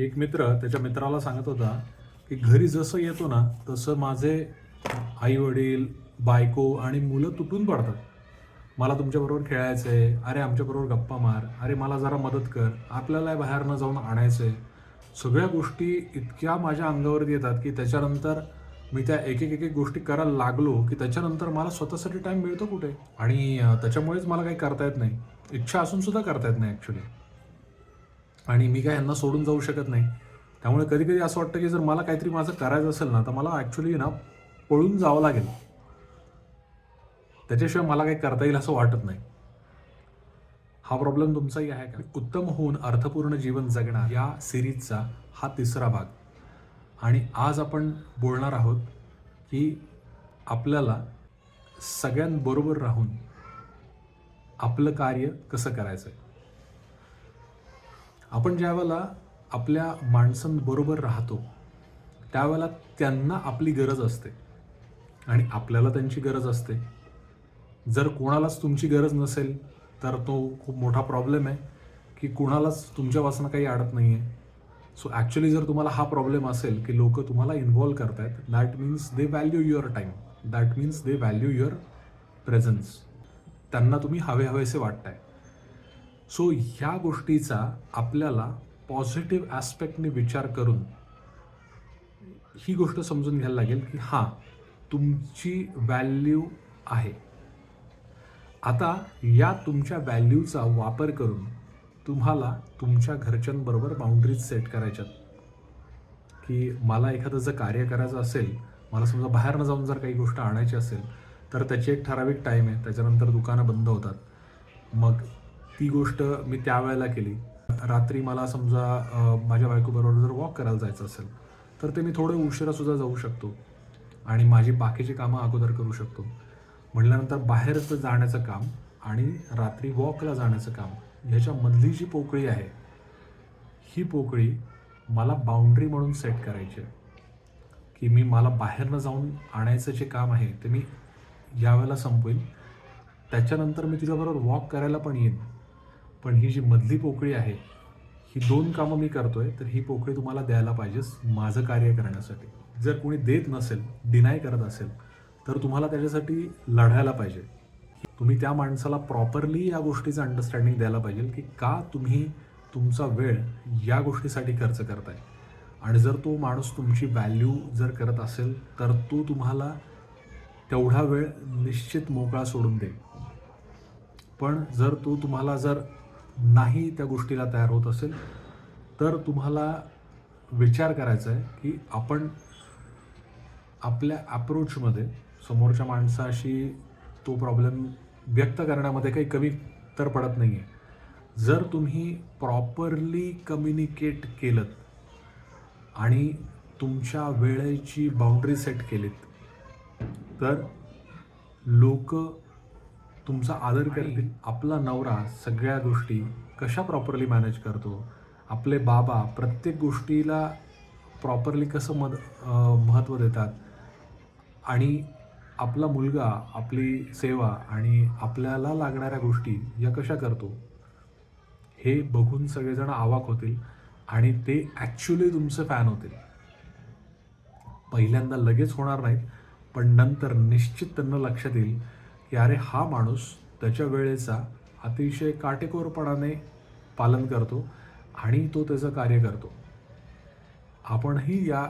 एक मित्र त्याच्या मित्राला सांगत होता की घरी जसं येतो ना तसं माझे आई वडील बायको आणि मुलं तुटून पडतात. मला तुमच्याबरोबर खेळायचं आहे अरे आमच्याबरोबर गप्पा मार अरे मला जरा मदत कर आपल्याला बाहेर न जाऊन आणायचं आहे सगळ्या गोष्टी इतक्या माझ्या अंगावरती येतात की त्याच्यानंतर मी त्या एक एक एक एक गोष्टी करायला लागलो की त्याच्यानंतर मला स्वतःसाठी टाईम मिळतो कुठे? आणि त्याच्यामुळेच मला काही करता येत नाही. इच्छा असूनसुद्धा करता येत नाही ॲक्च्युली आणि मी काय यांना सोडून जाऊ शकत नाही. त्यामुळे कधी कधी असं वाटतं की जर मला काहीतरी माझं करायचं असेल ना तर मला ॲक्च्युली ना पळून जावं लागेल. त्याच्याशिवाय मला काही करता येईल असं वाटत नाही. हा प्रॉब्लेम तुमचाही आहे का? उत्तम होऊन अर्थपूर्ण जीवन जगणार या सिरीजचा हा तिसरा भाग. आणि आज आपण बोलणार आहोत की आपल्याला सगळ्यांबरोबर राहून आपलं कार्य कसं करायचं आहे आपण ज्यावेळेला आपल्या माणसांबरोबर राहतो त्यावेळेला त्यांना आपली गरज असते. आणि आपल्याला त्यांची गरज असते. जर कोणालाच तुमची गरज नसेल तर तो खूप मोठा प्रॉब्लेम आहे की कुणालाच तुमच्यापासून काही अडत नाही आहे सो ॲक्च्युली जर तुम्हाला हा प्रॉब्लेम असेल की लोक तुम्हाला इन्व्हॉल्व करतायत that means they value your time that means they value your presence त्यांना तुम्ही हवे हवेसे वाटताय. सो ह्या गोष्टीचा आपल्याला पॉझिटिव्ह ॲस्पेक्टने विचार करून ही गोष्ट समजून घ्यायला लागेल की हां तुमची व्हॅल्यू आहे. आता या तुमच्या व्हॅल्यूचा वापर करून तुम्हाला तुमच्या घरच्यांबरोबर बाउंड्रीज सेट करायच्यात. की मला एखादं जर कार्य करायचं असेल मला समजा बाहेरनं जाऊन जर काही गोष्ट आणायची असेल तर त्याची एक ठराविक टाईम आहे त्याच्यानंतर दुकानं बंद होतात. मग ती गोष्ट मी त्यावेळेला केली. रात्री मला समजा माझ्या बायकोबरोबर जर वॉक करायला जायचं असेल तर ते मी थोडं उशिरासुद्धा जाऊ शकतो आणि माझी बाकीची कामं अगोदर करू शकतो. म्हटल्यानंतर बाहेरचं जाण्याचं काम आणि रात्री वॉकला जाण्याचं काम ह्याच्यामधली जी पोकळी आहे ही पोकळी मला बाउंड्री म्हणून सेट करायची आहे. की मी मला बाहेरनं जाऊन आणायचं जे काम आहे ते मी यावेळेला संपवेल त्याच्यानंतर मी तुझ्याबरोबर वॉक करायला पण येईन. पण ही जी मधली पोकळी आहे ही दोन कामं मी करतोय तर ही पोकळी तुम्हाला द्यायला पाहिजेच माझं कार्य करण्यासाठी. जर कोणी देत नसेल डिनाय करत असेल तर तुम्हाला त्याच्यासाठी लढायला पाहिजे. तुम्ही त्या माणसाला प्रॉपरली या गोष्टीचं अंडरस्टँडिंग द्यायला पाहिजे की का तुम्ही तुमचा वेळ या गोष्टीसाठी खर्च करताय. आणि जर तो माणूस तुमची व्हॅल्यू जर करत असेल तर तो तुम्हाला तेवढा वेळ निश्चित मोकळा सोडून देईल. पण जर तो तुम्हाला जर नाही त्या गोष्टीला तयार होत असेल तर तुम्हाला विचार करायचा आहे की आपण आपल्या अप्रोचमध्ये समोरच्या माणसाशी तो प्रॉब्लेम व्यक्त करण्यामध्ये काही कमी तर पडत नाही आहे जर तुम्ही प्रॉपरली कम्युनिकेट केलं आणि तुमच्या वेळेची बाउंड्री सेट केलीत तर लोक तुमचा आदर करतील. आपला नवरा सगळ्या गोष्टी कशा प्रॉपरली मॅनेज करतो? आपले बाबा प्रत्येक गोष्टीला प्रॉपरली कसं मद महत्त्व देतात? आणि आपला मुलगा आपली सेवा आणि आपल्याला लागणाऱ्या गोष्टी या कशा करतो? हे बघून सगळेजण आवाक होतील आणि ते ॲक्च्युली तुमचे फॅन होतील. पहिल्यांदा लगेच होणार नाहीत पण नंतर निश्चित त्यांना लक्षात येईल की अरे हा माणूस त्याच्या वेळेचा अतिशय काटेकोरपणाने पालन करतो आणि तो त्याचं कार्य करतो. आपणही या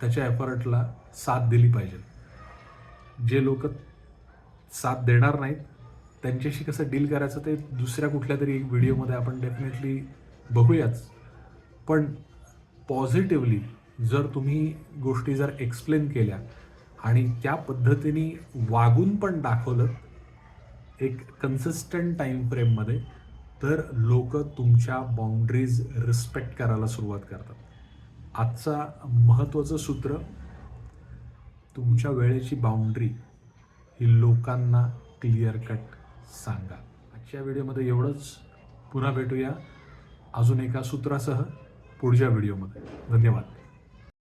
त्याच्या एफर्टला साथ दिली पाहिजे. जे लोक साथ देणार नाहीत त्यांच्याशी कसं डील करायचं ते दुसऱ्या कुठल्या तरी व्हिडिओमध्ये आपण डेफिनेटली बघूयाच. पण पॉझिटिव्हली जर तुम्ही गोष्टी जर एक्सप्लेन केल्या आणि त्या पद्धतीने वागून पण दाखवलं एक कन्सिस्टंट टाईम फ्रेममध्ये तर लोक तुमच्या बाउंड्रीज रिस्पेक्ट करायला सुरुवात करतात. आजचा महत्त्वाचं सूत्र तुमच्या वेळेची बाउंड्री ही लोकांना क्लिअर कट सांगा. आजच्या व्हिडिओमध्ये एवढंच. पुन्हा भेटूया अजून एका सूत्रासह पुढच्या व्हिडिओमध्ये. धन्यवाद.